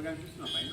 Board కనిపిస్తున్నా పైన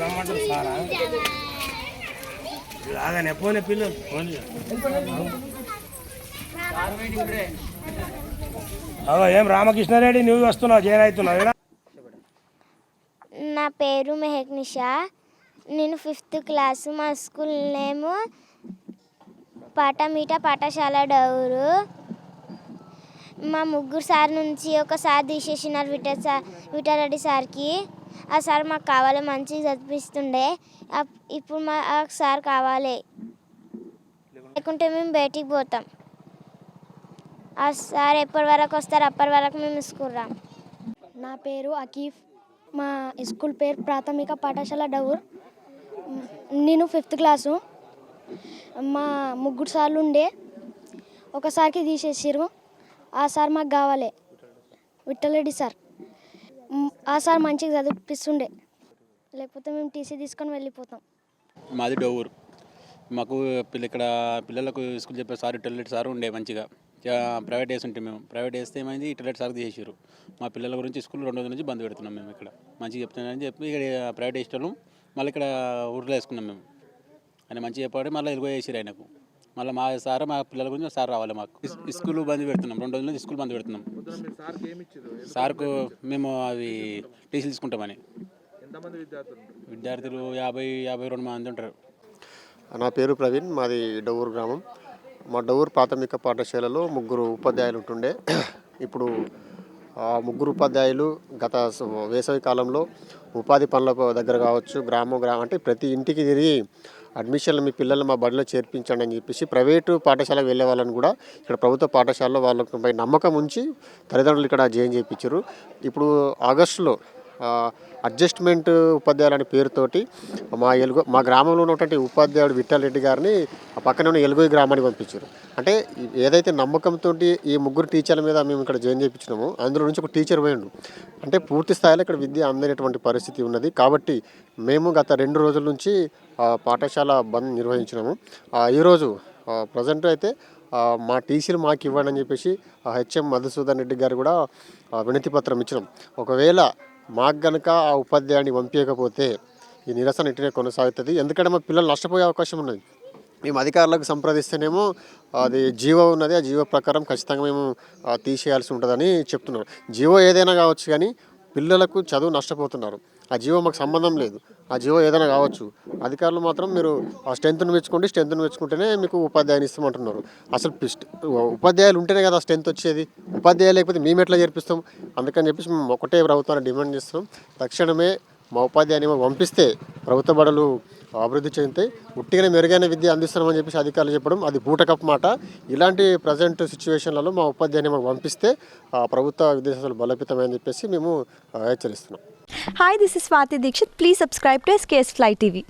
రమ్మంటారు సారా లాగానే పోనే పిల్లలు పోనీ. అవో ఏం రామకృష్ణారెడ్డి నువ్వు వస్తున్నావు జైన్ అవుతున్నావు. నా పేరు మెహక్ నిషా నేను ఫిఫ్త్ క్లాసు మా స్కూల్ నేము పాటమీట పాఠశాల డౌరు. మా ముగ్గురు సార్ నుంచి ఒక సార్ తీసేసినారు విట సార్ విటారెడ్డి సార్కి. ఆ సార్ మాకు కావాలి మంచిగా చదివిస్తుండే. అప్- ఇప్పుడు మా సార్ కావాలి. లేకుంటే మేము బయటికి పోతాం. ఆ సార్ ఎప్పటి వరకు వస్తారు అప్పటి వరకు మేము స్కూల్ రాం. నా పేరు అకీఫ్. మా స్కూల్ పేరు ప్రాథమిక పాఠశాల డౌర్. నేను ఫిఫ్త్ క్లాసు. మా ముగ్గురు సార్లు ఉండే. ఒకసారికి తీసేసారు ఆ సార్ మాకు కావాలి. విఠలరెడ్డి సార్. ఆ సార్ మంచిగా చదివిపిస్తుండే. లేకపోతే మేము టీసీ తీసుకొని వెళ్ళిపోతాం. మాది డోవూరు. మాకు పిల్ల ఇక్కడ పిల్లలకు స్కూల్ చెప్పే సార్ టెల్లెట్ సార్ ఉండే మంచిగా. ప్రైవేట్ వేసి ఉంటే మేము. ప్రైవేట్ వేస్తే ఏమైంది? టెల్లెట్ సార్ తీసేసారు మా పిల్లల గురించి స్కూల్ రెండు రోజుల నుంచి బంద్ పెడుతున్నాం మేము ఇక్కడ. మంచిగా చెప్తున్నానని చెప్పి ఇక్కడ ప్రైవేట్ వేసేటోళ్ళం. మళ్ళీ ఇక్కడ ఊర్లో వేసుకున్నాం మేము. ఆయన మంచిగా చెప్పాడు. మళ్ళీ ఎలుగు వేసారు ఆయనకు. మళ్ళీ మా సార్ మా పిల్లల గురించి సార్ రావాలి మాకు. స్కూల్ బంద్ పెడుతున్నాం. రెండు రోజుల నుంచి స్కూల్ బంద్ పెడుతున్నాం. సార్కు మేము అవి టీసీలు తీసుకుంటామని. విద్యార్థులు యాభై యాభై రెండు మంది ఉంటారు. నా పేరు ప్రవీణ్ మాది డవ్వూరు గ్రామం. మా డవ్వూరు ప్రాథమిక పాఠశాలలో ముగ్గురు ఉపాధ్యాయులు ఉంటుండే. ఇప్పుడు ఆ ముగ్గురు ఉపాధ్యాయులు గత వేసవి కాలంలో ఉపాధి పనులకు దగ్గర కావచ్చు గ్రామం గ్రామం అంటే ప్రతి ఇంటికి తిరిగి అడ్మిషన్లు మీ పిల్లలు మా బడిలో చేర్పించండి అని చెప్పేసి ప్రైవేటు పాఠశాలకు వెళ్ళే వాళ్ళని కూడా ఇక్కడ ప్రభుత్వ పాఠశాలలో వాళ్ళపై నమ్మకం ఉంచి తల్లిదండ్రులు ఇక్కడ జాయిన్ చేయించారు. ఇప్పుడు ఆగస్టులో అడ్జస్ట్మెంట్ ఉపాధ్యాయులు అనే పేరుతోటి మా ఎలుగు మా గ్రామంలో ఉన్నటువంటి ఉపాధ్యాయుడు విఠలరెడ్డి గారిని ఆ పక్కన ఉన్న ఎలుగోయి గ్రామానికి పంపించారు. అంటే ఏదైతే నమ్మకంతో ఈ ముగ్గురు టీచర్ల మీద మేము ఇక్కడ జాయిన్ చేయించినామో అందులో నుంచి ఒక టీచర్ పోయిండు. అంటే పూర్తి స్థాయిలో ఇక్కడ విద్య అందనేటువంటి పరిస్థితి ఉన్నది. కాబట్టి మేము గత రెండు రోజుల నుంచి పాఠశాల బంద్ నిర్వహించినాము. ఈరోజు ప్రజెంట్ అయితే మా టీసీలు మాకు ఇవ్వండి అని చెప్పేసి హెచ్ఎం మధుసూదన్ రెడ్డి గారు కూడా వినతి పత్రం ఇచ్చినాం. ఒకవేళ మాకు గనక ఆ ఉపాధ్యాయుని పంపించకపోతే ఈ నిరసన ఇటునే కొనసాగుతుంది. ఎందుకంటే మా పిల్లలు నష్టపోయే అవకాశం ఉన్నది. మేము అధికారులకు సంప్రదిస్తేనేమో అది జీవో ఉన్నది. ఆ జీవో ప్రకారం ఖచ్చితంగా మేము తీసేయాల్సి ఉంటుందని చెప్తున్నారు. జీవో ఏదైనా కావచ్చు కానీ పిల్లలకు చదువు నష్టపోతున్నారు. ఆ జీవో మాకు సంబంధం లేదు. ఆ జీవో ఏదైనా కావచ్చు. అధికారులు మాత్రం మీరు ఆ స్ట్రెంత్ను మెచ్చుకోండి స్ట్రెంత్ను మెచ్చుకుంటేనే మీకు ఉపాధ్యాయుని ఇస్తామంటున్నారు. అసలు పిస్ట్- ఉపాధ్యాయులు ఉంటేనే కదా స్ట్రెంత్ వచ్చేది. ఉపాధ్యాయులు లేకపోతే మేము ఎట్లా చేర్పిస్తాం? అందుకని చెప్పేసి మేము ఒకటే ప్రభుత్వాన్ని డిమాండ్ చేస్తున్నాం. తక్షణమే మా ఉపాధ్యాయుని పంపిస్తే ప్రభుత్వ బడులు అభివృద్ధి చెందితే ఉట్టిగానే మెరుగైన విద్య అందిస్తున్నామని చెప్పేసి అధికారులు చెప్పడం అది బూటకప్ మాట. ఇలాంటి ప్రజెంట్ సిచ్యువేషన్లలో మా ఉపాధ్యాయుని మాకు పంపిస్తే ప్రభుత్వ విద్యాసంస్థలు బలోపేతమని చెప్పేసి మేము హెచ్చరిస్తున్నాం. Hi this is Swati Dixit please subscribe to SKS fly TV